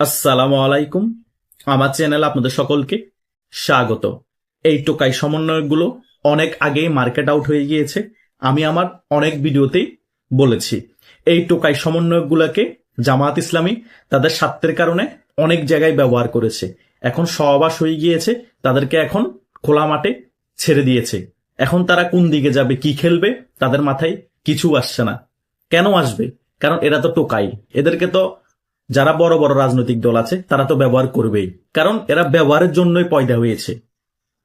আসসালামু আলাইকুম। আমার চ্যানেল আপনাদের সকলকে স্বাগত। এই টোকাই সমন্বয়গুলো অনেক আগেই মার্কেট আউট হয়ে গিয়েছে। আমি আমার অনেক ভিডিওতেই বলেছি। এই টোকাই সমন্বয়গুলোকে জামাত ইসলামী তাদের স্বার্থের কারণে অনেক জায়গায় ব্যবহার করেছে। এখন সহবাস হয়ে গিয়েছে, তাদেরকে এখন খোলা মাঠে ছেড়ে দিয়েছে। এখন তারা কোন দিকে যাবে, কি খেলবে, তাদের মাথায় কিছু আসছে না। কেন আসবে? কারণ এরা তো টোকাই। এদেরকে তো যারা বড় বড় রাজনৈতিক দল আছে, তারা তো ব্যবহার করবেই। কারণ এরা ব্যবহারের জন্যই পয়দা হয়েছে।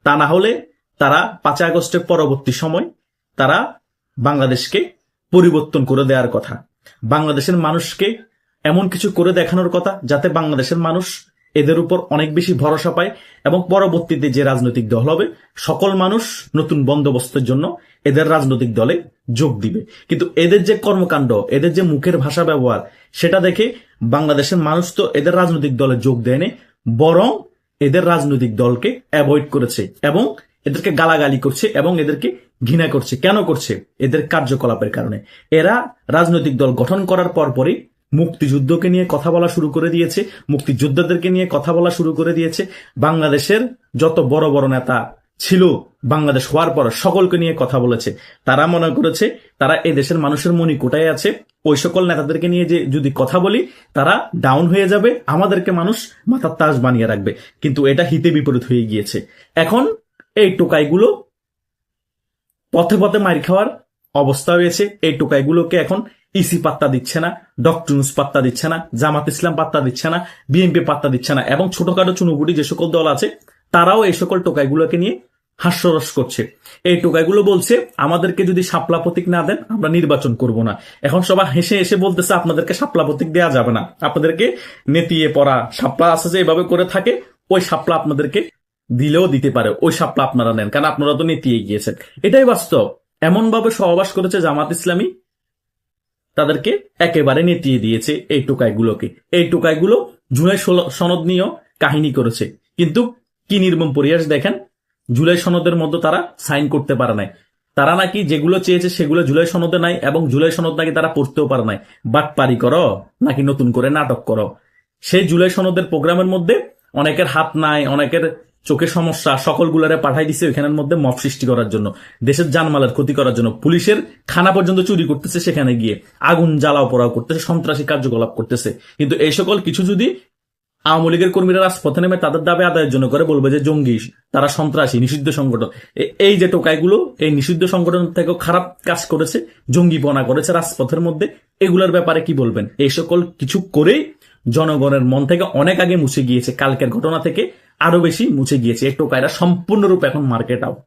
তা না হলে তারা পাঁচ আগস্টের পরবর্তী সময় তারা বাংলাদেশকে পরিবর্তন করে দেওয়ার কথা। বাংলাদেশের মানুষকে এমন কিছু করে দেখানোর কথা যাতে বাংলাদেশের মানুষ এদের উপর অনেক বেশি ভরসা পায় এবং পরবর্তীতে যে রাজনৈতিক দল হবে, সকল মানুষ নতুন বন্দোবস্তের জন্য এদের রাজনৈতিক দলে যোগ দিবে। কিন্তু এদের যে কর্মকাণ্ড, এদের যে মুখের ভাষা ব্যবহার, সেটা দেখে বাংলাদেশের মানুষ তো এদের রাজনৈতিক দলে যোগ দেয়নি, বরং এদের রাজনৈতিক দলকে অ্যাভয়েড করেছে এবং এদেরকে গালাগালি করছে এবং এদেরকে ঘৃণা করছে। কেন করছে? এদের কার্যকলাপের কারণে। এরা রাজনৈতিক দল গঠন করার পরপরই মুক্তিযুদ্ধকে নিয়ে কথা বলা শুরু করে দিয়েছে, মুক্তিযোদ্ধাদেরকে নিয়ে কথা বলা শুরু করে দিয়েছে। বাংলাদেশের যত বড় বড় নেতা ছিল বাংলাদেশ হওয়ার পর সকলকে নিয়ে কথা বলেছে। তারা মনে করেছে, তারা এই দেশের মানুষের মনি কোটায় আছে। ওই সকল নেতাদেরকে নিয়ে যে যদি কথা বলি, তারা ডাউন হয়ে যাবে, আমাদেরকে মানুষ মাথার তাজ বানিয়ে রাখবে। কিন্তু এটা হিতে বিপরীত হয়ে গিয়েছে। এখন এই টোকাইগুলো পথে পথে মার খাওয়ার অবস্থা হয়েছে। এই টোকাইগুলোকে এখন ইসি পাত্তা দিচ্ছে না ডক্টরনুস পাত্তা দিচ্ছে না, জামাত ইসলাম পাত্তা দিচ্ছে না বিএনপি পাত্তা দিচ্ছে না, এবং ছোটখাটো চুনুবুটি যে সকল দল আছে, তারাও এই সকল টোকাইগুলোকে নিয়ে হাস্যরস করছে। এই টোকাইগুলো বলছে, আমাদেরকে যদি সাপলা প্রতীক না দেন, আমরা নির্বাচন করব না। এখন সবাই হেসে হেসে বলতেছে, আপনাদেরকে সাপলা প্রতীক দেওয়া যাবে না। আপনাদেরকে নেতিয়ে পড়া সাপলা আছে যে এভাবে করে থাকে, ওই সাপলা আপনাদেরকে দিলেও দিতে পারে। ওই সাপলা আপনারা নেন, কারণ আপনারা তো নেতিয়ে গিয়েছেন। এটাই বাস্তব। এমন ভাবে সহবাস করেছে জামাত ইসলামী, তাদেরকে একেবারে নেতিয়ে দিয়েছে এই টোকাইগুলোকে। এই টোকাইগুলো জুলাই সনদ নিয়েও কাহিনী করেছে। কিন্তু কি নির্মম পরিহাস দেখেন জুলাই সনদের মধ্যে তারা সাইন করতে পারে নাই। তারা নাকি যেগুলো চেয়েছে সেগুলো জুলাই সনদে নাই এবং জুলাই সনদ নাকি তারা পড়তেও পারে নাই। বাট পারি করো, নাকি নতুন করে নাটক করো। সেই জুলাই সনদের প্রোগ্রামের মধ্যে অনেকের হাত নাই, অনেকের চোখের সমস্যা, সকলগুলারে পাঠাই দিছে ওইখানের মধ্যে মব সৃষ্টি করার জন্য, দেশের জানমালের ক্ষতি করার জন্য। পুলিশের খানা পর্যন্ত চুরি করতেছে সেখানে গিয়ে, আগুন জ্বালাও পোড়াও করতেছে, সন্ত্রাসী কার্যকলাপ করতেছে। কিন্তু এই সকল কিছু যদি আওয়ামী লীগের কর্মীরা রাজপথে নেমে তাদের দাবি আদায়ের জন্য করে বলবে যে জঙ্গি, তারা সন্ত্রাসী, নিষিদ্ধ সংগঠন। এই যে টোকাইগুলো, এই নিষিদ্ধ সংগঠন থেকেও খারাপ কাজ করেছে জঙ্গি জঙ্গিপনা করেছে রাজপথের মধ্যে, এগুলোর ব্যাপারে কি বলবেন? এই সকল কিছু করেই জনগণের মন থেকে অনেক আগে মুছে গিয়েছে, কালকের ঘটনা থেকে আরও বেশি মুছে গিয়েছে। এই টোকাইরা সম্পূর্ণরূপে এখন মার্কেট আউট।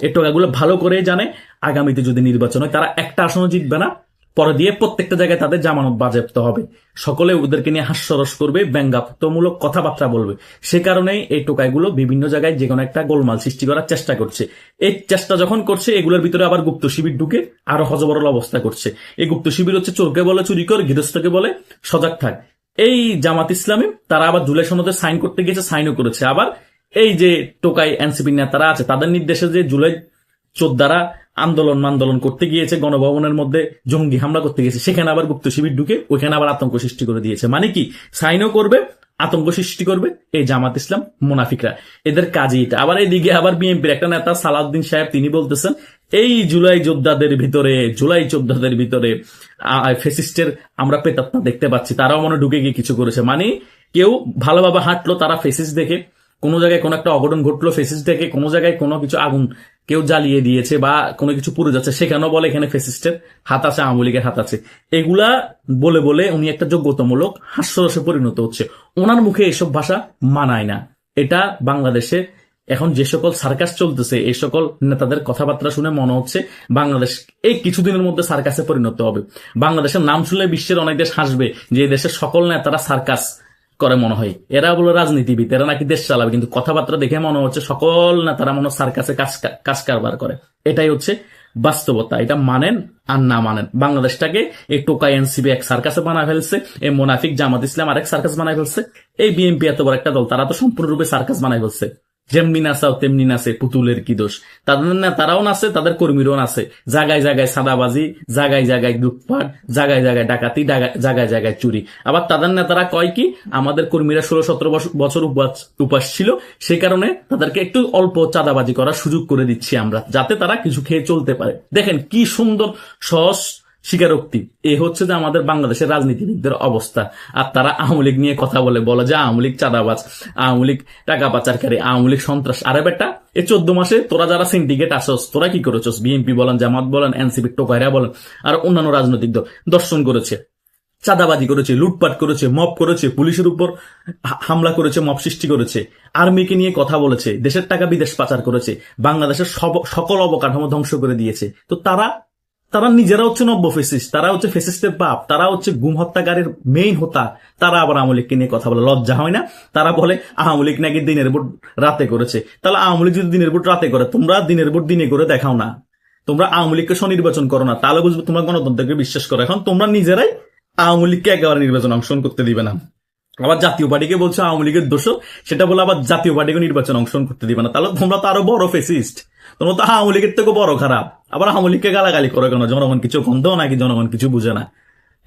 এই টোকাগুলো ভালো করে জানে, আগামীতে যদি নির্বাচন হয়, তারা একটা আসনও জিতবে না পরে দিয়ে প্রত্যেকটা জায়গায় তাদের জামানত বাজেপ্ত হবে। সকলে ওদেরকে নিয়ে হাস্যরস করবে, ব্যঙ্গাত্মমূলক কথাবার্তা বলবে। সে কারণেই এই টোকাইগুলো বিভিন্ন জায়গায় যে কোনো একটা গোলমাল সৃষ্টি করার চেষ্টা করছে। এই চেষ্টা যখন করছে, এগুলোর ভিতরে আবার গুপ্ত শিবির ঢুকে আরও হজবরল অবস্থা করছে। এই গুপ্ত শিবির হচ্ছে চোরকে বলে, চুরি কর, গৃহস্থকে বলে, সজাগ থাক। এই জামাত ইসলামী তারা আবার জুলাই সনদে সাইন করতে গিয়েছে, সাইনও করেছে। আবার এই যে টোকাই এনসিপি নেতারা আছে, তাদের নির্দেশে যে জুলাই চোদ্দারা আন্দোলন আন্দোলন করতে গিয়েছে, গণভবনের মধ্যে জঙ্গি হামলা করতে গিয়েছে, সেখানে আবার গুপ্ত শিবির ঢুকে ওইখানে আবার আতঙ্ক সৃষ্টি করে দিয়েছে। মানে কি? সাইনও করবে, আতঙ্ক সৃষ্টি করবে, এই জামাত ইসলাম মুনাফিকরা। এদের কাজই এটা। আবার এইদিকে আবার বিএনপির একটা নেতা সালাউদ্দিন সাহেব, তিনি বলতেছেন, এই জুলাই যোদ্ধাদের ভিতরে, জুলাই যোদ্ধাদের ভিতরে ফেসিস্টের আমরা পেতাত্মা দেখতে পাচ্ছি, তারাও মনে ঢুকে গিয়ে কিছু করেছে। মানে কেউ ভালোভাবে হাঁটলো, তারা ফেসিস দেখে কোনো জায়গায় কোনো একটা অঘটন ঘটলো ফেসিস থেকে কোনো জায়গায় কোনো কিছু আগুন কেউ জ্বালিয়ে দিয়েছে বা কোনো কিছু পুড়ে যাচ্ছে সেখানেও বলে এখানে ফেসিস্টের হাত আছে, আওয়ামী লীগের হাত আছে। এগুলা বলে বলে উনি একটা যোগ্যতামূলক, হাস্যরসে পরিণত হচ্ছে। ওনার মুখে এসব ভাষা মানায় না। এটা বাংলাদেশে এখন যে সকল সার্কাস চলতেছে, এই সকল নেতাদের কথাবার্তা শুনে মনে হচ্ছে বাংলাদেশ এই কিছুদিনের মধ্যে সার্কাসে পরিণত হবে। বাংলাদেশের নাম শুনলে বিশ্বের অনেক দেশ হাসবে যে দেশের সকল নেতারা সার্কাস। করে মনে হয়। এরা বলো রাজনীতিবিদ, এরা নাকি দেশ চালাবে, কিন্তু কথাবার্তা দেখে মনে হচ্ছে সকল নেতারা মনে হয় সার্কাসে কাজ কারবার করে। এটাই হচ্ছে বাস্তবতা। এটা মানেন আর না মানেন। বাংলাদেশটাকে এই টোকা এনসিবি এক সার্কাসে বানায় ফেলছে, এই মোনাফিক জামাত ইসলাম আরেক সার্কাস বানায় ফেলছে। এই বিএনপি এত বড় একটা দল, তারা তো সম্পূর্ণরূপে সার্কাস বানায় ফেলছে। যেমনি নাচাও, তেমনি নাচে, পুতুলের কি দোষ? তাদের নেতারাও নাচে, তাদের কর্মীরাও নাচে। জাগায় জাগায় সাদাবাজি, জাগায় জাগায় লুটপাট, জাগায় জাগায় ডাকাতি জাগায় জায়গায় চুরি। আবার তাদের নেতারা কয় কি, আমাদের কর্মীরা ষোলো সতেরো বছর উপাস উপাস ছিল সেই কারণে তাদেরকে একটু অল্প চাঁদাবাজি করার সুযোগ করে দিচ্ছি আমরা, যাতে তারা কিছু খেয়ে চলতে পারে। দেখেন কি সুন্দর, সহজ স্বীকারোক্তি। এ হচ্ছে যে আমাদের বাংলাদেশের রাজনীতিবিদদের অবস্থা। আর তারা আওয়ামী লীগ নিয়ে কথা বলে। বলে যে আওয়ামী লীগ চাঁদাবাজ, আওয়ামী লীগ টাকা পাচারকারী, আওয়ামী লীগ সন্ত্রাস। আরে বেটা এই চোদ্দ মাসে তোরা যারা সিন্ডিকেট আসস, তোরা কি করেছস? বিএনপি বলেন, জামাত বলেন এনসিপি টোকাইরা বলেন, আর অন্যান্য রাজনৈতিক দল দর্শন করেছে, চাঁদাবাজি করেছে, লুটপাট করেছে মপ করেছে, পুলিশের উপর হামলা করেছে মপ সৃষ্টি করেছে, আর্মিকে নিয়ে কথা বলেছে, দেশের টাকা বিদেশ পাচার করেছে, বাংলাদেশের সকল অবকাঠামো ধ্বংস করে দিয়েছে। তো তারা তারা নিজেরা হচ্ছে নব্য ফেসিস্ট তারা হচ্ছে ফেসিস্টের বাপ, তারা হচ্ছে গুম হত্যাকারীর মেইন হোতা। তারা আবার আওয়ামী লীগকে নিয়ে কথা বলে, লজ্জা হয় না? তারা বলে, আওয়ামী লীগ নাকি দিনের ভোট রাতে করেছে। তাহলে আওয়ামী লীগ যদি দিনের ভোট রাতে করে, তোমরা দিনের ভোট দিনে করে দেখাও না। তোমরা আওয়ামী লীগকে স্বনির্বাচন করো না, তাহলে বুঝবে তোমরা গণতন্ত্রকে বিশ্বাস করো। এখন তোমরা নিজেরাই আওয়ামী লীগকে একেবারে নির্বাচন অংশগ্রহণ করতে দিবে না। আবার জাতীয় পার্টিকে বলছো আওয়ামী লীগের দোষ, সেটা বলে আবার জাতীয় পার্টিকে নির্বাচন অংশগ্রহণ করতে দিবে না। তাহলে তোমরা তো আরও বড় ফেসিস্ট তোমরা তো আওয়ামী লীগের থেকে বড় খারাপ। আবার আওয়ামী লীগকে গালাগালি করো কেন? জনগণ কিছু গন্ধ নাকি জনগণ কিছু বুঝে না।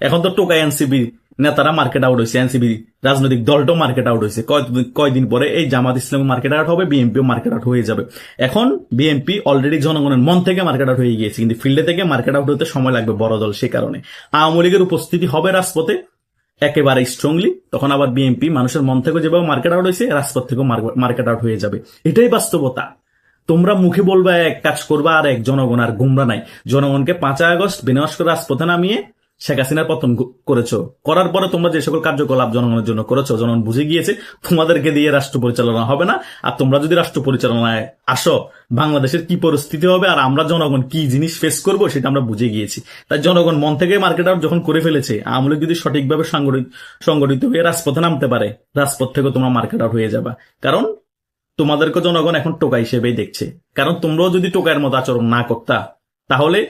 এখন তো টোকা এনসিবি নেতারা মার্কেট আউট হয়েছে এনসিবি রাজনৈতিক দলটাও মার্কেট আউট হয়েছে কয়- কয়দিন পরে এই জামাত ইসলাম মার্কেট আউট হবে, বিএনপিও মার্কেট আউট হয়ে যাবে। এখন বিএনপি অলরেডি জনগণের মন থেকে মার্কেট আউট হয়ে গিয়েছে। কিন্তু ফিল্ডে থেকে মার্কেট আউট হতে সময় লাগবে বড় দল সে কারণে। আওয়ামী লীগের উপস্থিতি হবে রাজপথে একেবারে স্ট্রংলি তখন আবার বিএনপি মানুষের মন থেকে যেভাবে মার্কেট আউট হয়েছে রাজপথ থেকেও মার্কেট আউট হয়ে যাবে। এটাই বাস্তবতা। তোমরা মুখে বলবা, এক কাজ করবা, আর এক জনগণ, আর গুমরা নাই। জনগণকে পাঁচই আগস্ট বিনাশ করে রাজপথে নামিয়ে শেখ হাসিনার পতন করেছ। করার পরে তোমরা যে সকল কার্যকলাপ জনগণের জন্য করেছ, জনগণ বুঝে গিয়েছে, তোমাদেরকে দিয়ে রাষ্ট্র পরিচালনা হবে না। আর তোমরা যদি রাষ্ট্র পরিচালনায় আসো, বাংলাদেশের কি পরিস্থিতি হবে, আর আমরা জনগণ কি জিনিস ফেস করব, সেটা আমরা বুঝে গিয়েছি। তাই জনগণ মন থেকে মার্কেট আউট যখন করে ফেলেছে, আওয়ামী লীগ যদি সঠিকভাবে সংগঠিত হয়ে রাজপথে নামতে পারে, রাজপথ থেকে তোমরা মার্কেট আউট হয়ে যাবা। কারণ তোমাদেরকে জনগণ এখন টোকা হিসেবেই দেখছে। কারণ তোমরাও যদি টোকার মতো আচরণ না করতা, তাহলে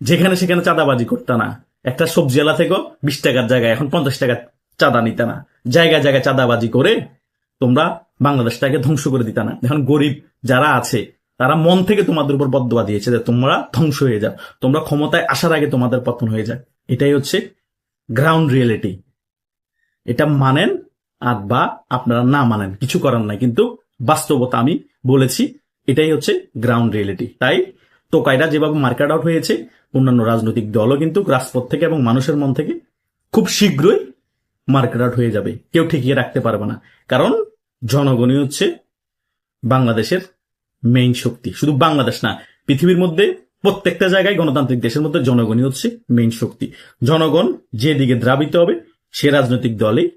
যেখানে সেখানে চাঁদাবাজি করতে না। একটা সবজি আলা থেকেও বিশ টাকার জায়গায়, এখন পঞ্চাশ টাকা চাঁদা নিতে না। জায়গায় জায়গায় চাঁদাবাজি করে তোমরা বাংলাদেশটাকে ধ্বংস করে দিতে না। এখন গরিব যারা আছে, তারা মন থেকে তোমাদের উপর বদয়া দিয়েছে যে তোমরা ধ্বংস হয়ে যাও। তোমরা ক্ষমতায় আসার আগে তোমাদের পতন হয়ে যায় এটাই হচ্ছে গ্রাউন্ড রিয়েলিটি এটা মানেন আর বা আপনারা না মানেন, কিছু করার নাই। কিন্তু বাস্তবতা আমি বলেছি, এটাই হচ্ছে গ্রাউন্ড রিয়েলিটি তাই টোকাইরা যেভাবে মার্কেট আউট হয়েছে, অন্যান্য রাজনৈতিক দলও কিন্তু রাজপথ থেকে এবং মানুষের মন থেকে খুব শীঘ্রই মার্কেট আউট হয়ে যাবে। কেউ ঠেকিয়ে রাখতে পারবে না। কারণ জনগণই হচ্ছে বাংলাদেশের মেইন শক্তি। শুধু বাংলাদেশ না, পৃথিবীর মধ্যে প্রত্যেকটা জায়গায় গণতান্ত্রিক দেশের মধ্যে জনগণই হচ্ছে মেইন শক্তি। জনগণ যেদিকে দ্রাবিত হবে, সে রাজনৈতিক দলে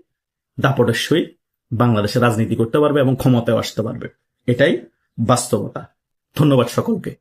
দাপটের সহিত বাংলাদেশে রাজনীতি করতে পারবে এবং ক্ষমতায় আসতে পারবে। এটাই বাস্তবতা। ধন্যবাদ সকলকে।